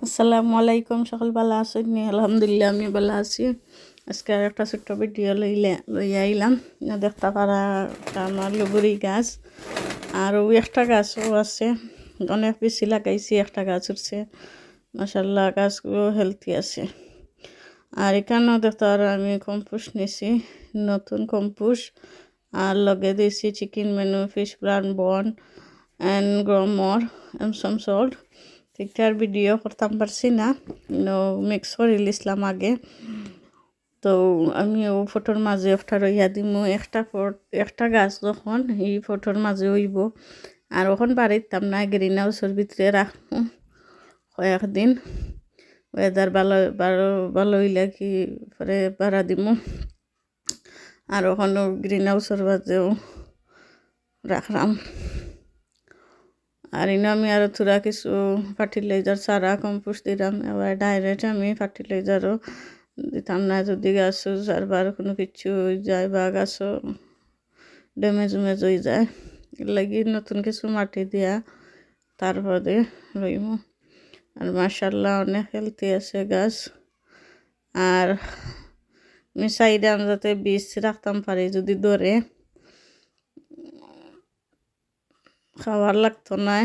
আসসালামু আলাইকুম, সকল ভালো আছেন? নি? আলহামদুলিল্লাহ আমি ভালো আছি। আজকে একটা ছোট্ট ভিডিও লইলে, লইয়া আইলাম। দেখতে পারা আমার লবুরি গাছ, আর ওই একটা গাছও আছে। অনেক বেশি লাগাইছি, একটা গাছ উঠছে। মাসাল্লাহ গাছগুলো হেলদি আছে। আর এখানেও দেখতে পারো, আমি কম্পোস্ট নিছি, নতুন কম্পোস্ট আর লগে দিয়েছি চিকেন মেনু ফিশ প্লান বন অ্যান্ড গ্রমর এম সাম সল্ট ঠিকঠাক ভিডিও করতাম পারছি না। মিক্স করে লিসলাম আগে তো আমি ও ফটোর মাঝে একটা রইয়া দিমু। একটা ফট একটা গাছ যখন, এই ফটোর মাঝে হইব। আর ওখন বাড়িতাম না গ্রিন হাউসের ভিতরে রাখব কয়েকদিন। ওয়েদার ভালো ভালো ভালো হইলে কি পরে ভাড়া দিমু। আর ওখানে গ্রিন হাউসের মাঝেও রাখলাম। আর ইনো আমি আরও থোড়া কিছু ফার্টিলাইজার সারা কম্পোস্ট দিলাম। এবার ডাইরেক্ট আমি ফার্টিলাইজারও দিতাম, না যদি গাছও সারবার কোনো কিছু যায় বা গাছও ড্যামেজ উমেজ হয়ে যায় লাগি নতুন কিছু মাটি দিয়া তারপরে রইম। আর মার্শাল্লাহ অনেক হেলদি আছে গাছ। আর আমি আমি যাতে বীজ রাখতাম পারি যদি ধরে। খাওয়ার লাগতো না।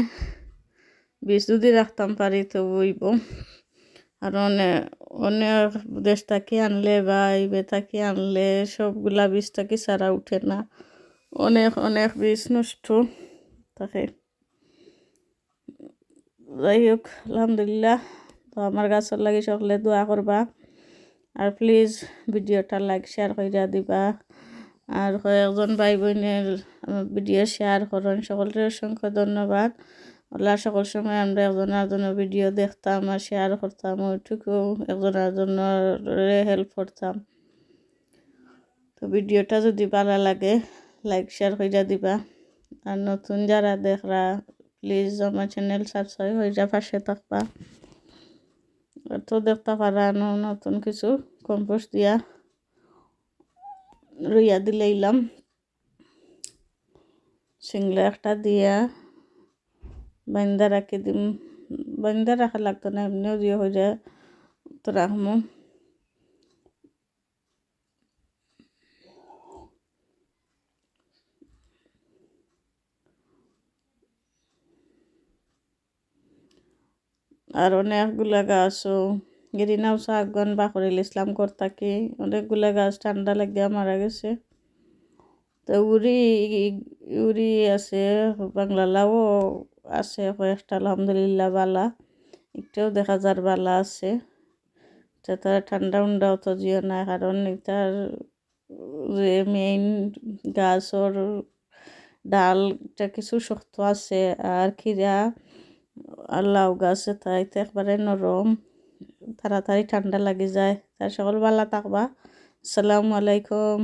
বীজ যদি রাখতাম পারি তো বইব। আর অনেক অনেক দেশ থাকি আনলে বা ইবে থাকি আনলে সবগুলা বীজ থাকি সারা উঠে না। অনেক অনেক বীজ নষ্ট থাকে। যাই হোক, আলহামদুলিল্লাহ। তো আমার গাছের লাগে সকলে দোয়া করবা। আর প্লিজ ভিডিওটা লাইক শেয়ার করে দিবা। আর কয়েকজন ভাই বোনের ভিডিও শেয়ার করেন। সকলের অসংখ্য ধন্যবাদ। আল্লাহ সকল সময় আমরা একজন আরেকজনের ভিডিও দেখতাম আর শেয়ার করতাম, ওইটুকু একজন আরেকজনের হেল্প করতাম। তো ভিডিওটা যদি ভালো লাগে লাইক শেয়ার করে দিবা। আর নতুন যারা দেখরা প্লিজ আমার চ্যানেল সাবস্ক্রাইব যা পাশে থাকবা। তো দেখতে পারা, নতুন কিছু কম্পোস্ট দিয়া। রুইয়া দিলাইলাম। সিংলা একটা দিয়া বান্দা রাখি দিম। বান্দা রাখা লাগতো না, এমনিও দিয়ে হয়ে যায় তো রাখব আর অনেকগুলা গাছও গ্রিন হাউস আগুন বাকরিল ইসলাম করতাকি, অনেকগুলা গাছ ঠান্ডা লাগিয়া মারা গেছে। তো উড়ি উড়ি আছে বাংলা লাউ আছে, কয়েকটা আলহামদুলিল্লাহ বালা। একটাও দেখা যার বালা আছে। তার ঠান্ডা উন্ডাও তো জিও না, কারণ এটার যে মেইন গাছর ডালটা কিছু শক্ত আছে, আর খিরা লাউ গাছে তাইতে একবারে নরম। তাড়াতাড়ি ঠান্ডা লাগে যায়। তার সকল ভালো থাকবা। আসসালামু আলাইকুম।